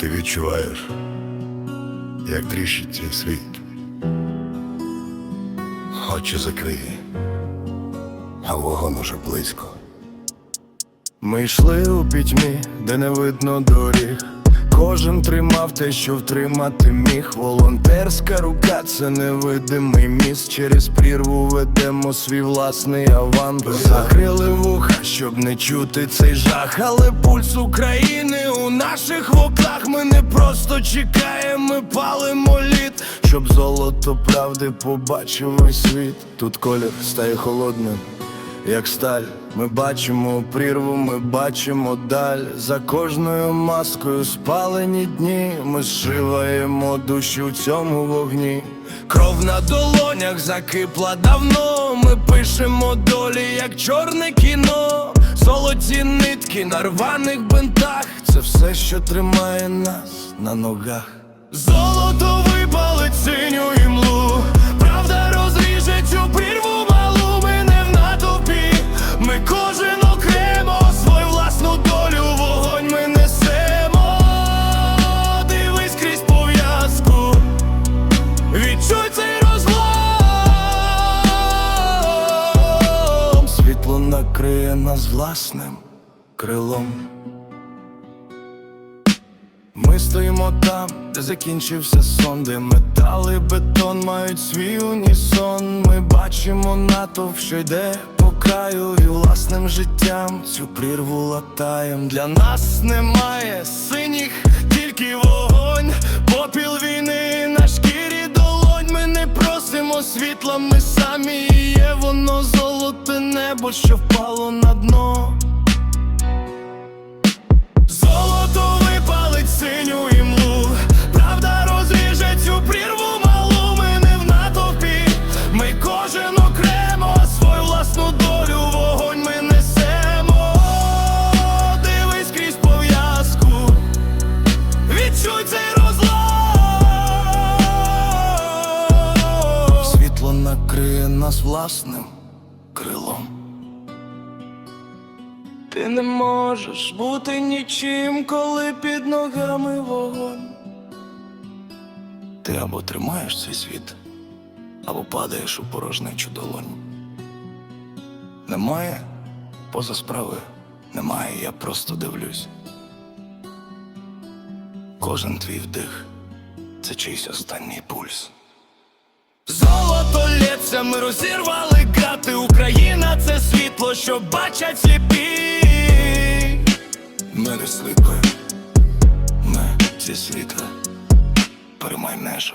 Ти відчуваєш, як тріщить цей світ. Очі закриє, а вогонь уже близько. Ми йшли у пітьмі, де не видно доріг. Кожен тримав те, що втримати міг. Волонтерська рука це невидимий міст. Через прірву ведемо свій власний авант. Закрили вуха, щоб не чути цей жах. Але пульс України у наших воках. Ми не просто чекаємо, ми палимо лід, щоб золото правди побачив весь світ. Тут колір стає холодним як сталь, ми бачимо прірву, ми бачимо даль. За кожною маскою спалені дні. Ми зшиваємо душі у цьому вогні. Кров на долонях закипла давно. Ми пишемо долі, як чорне кіно. Золоті нитки на рваних бинтах. Це все, що тримає нас на ногах. Золото випалить синю імлу. Накриє нас власним крилом. Ми стоїмо там, де закінчився сон, де метал і бетон мають свій унісон. Ми бачимо натовп, що йде по краю, і власним життям цю прірву латаєм. Для нас немає синіх, тільки вогонь, попіл війни на шкірі долонь. Ми не просимо світла, ми самі є воно небо, що впало на дно. Золото випалить синю імлу, правда розріже цю прірву малу. Ми не в натовпі, ми кожен окремо свою власну долю, вогонь ми несемо. Дивись крізь пов'язку, відчуй цей розлом. Світло накриє нас власним крилом. Ти не можеш бути нічим, коли під ногами вогонь. Ти або тримаєш цей світ, або падаєш у порожнечу долонь. Немає поза справи, немає, я просто дивлюсь. Кожен твій вдих це чийсь останній пульс. Золото лється, ми розірвали грати. Україна це світло, що бачать сліпі. Не сліпи, ми зі світла перемайнежу.